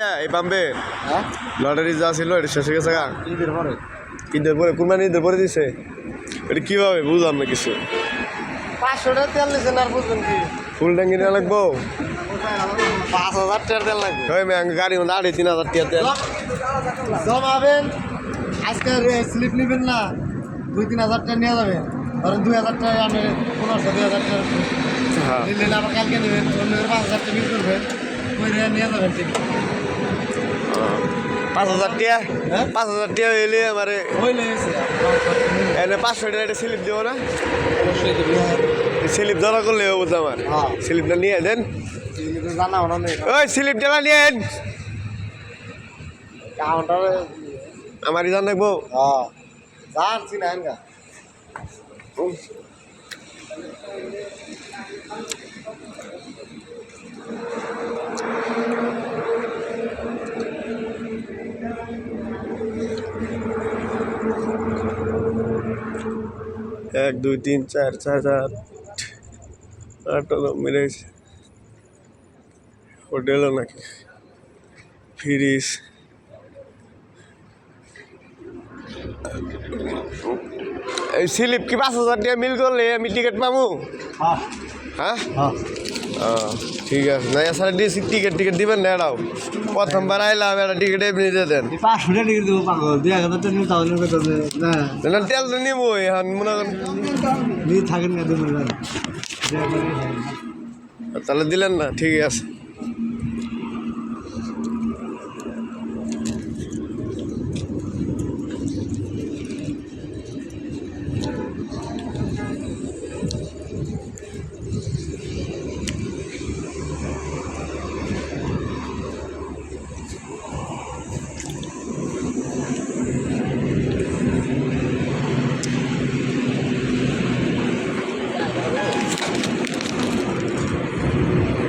এই পাম্পে হ্যাঁ? লটারি যা ছিল এটা শেষ হয়ে গেছে ঈদের পরে? ঈদের পরে কুরবানি ঈদের পরে দিছে। এটা কীভাবে? বুঝলাম না কিছু। পাঁচশো টাকা তেল নিছেন আর বুঝবেন কি? ফুল ট্যাঙ্কি নিয়ে লাগবো? পাঁচ হাজার টাকার তেল লাগবে। ওই গাড়ি মধ্যে আড়াই তিন হাজার টাকা তেল। জমাবেন আজকে স্লিপ নেবেন না দুই তিন হাজার টাকা নিয়ে যাবেন। ধরেন দুই হাজার টাকা আমি পনেরোশো দুই হাজার টাকা হ্যাঁ। নিলেন আবার কালকে নেবেন অন্য পাঁচ হাজার টাকা বিল করবেন ওই নিয়ে যাবেন ঠিক। পাঁচ হাজার টাকা হ্যাঁ? পাঁচ হাজার টাকা এলে আমার এনে পাঁচশো টাকা একটা স্লিপ দেবো না? স্লিপ ধরা করলে হবে তো আমার। হ্যাঁ। স্লিপটা নিয়ে দেন। জানা ওই স্লিপটা নিয়ে আমারই জান রাখব হ্যাঁ। জানছি না এক দুই তিন চার চার আট মিলে গেছে হোটেলও নাকি? ফ্রিজ। এই স্লিপ কি পাঁচ হাজার টাকা মিল করলে আমি টিকিট পাবো? হ্যাঁ। হ্যাঁ? হ্যাঁ। ঠিক আছে। না ডিসি টিকিট টিকিট দিবেন না এটাও প্রথমবার আইলাম এটা টিকিট এমনি দিয়ে দেন। তেল তো নিবো এখন মনে করেন থাকেন তাহলে দিলেন না ঠিক আছে।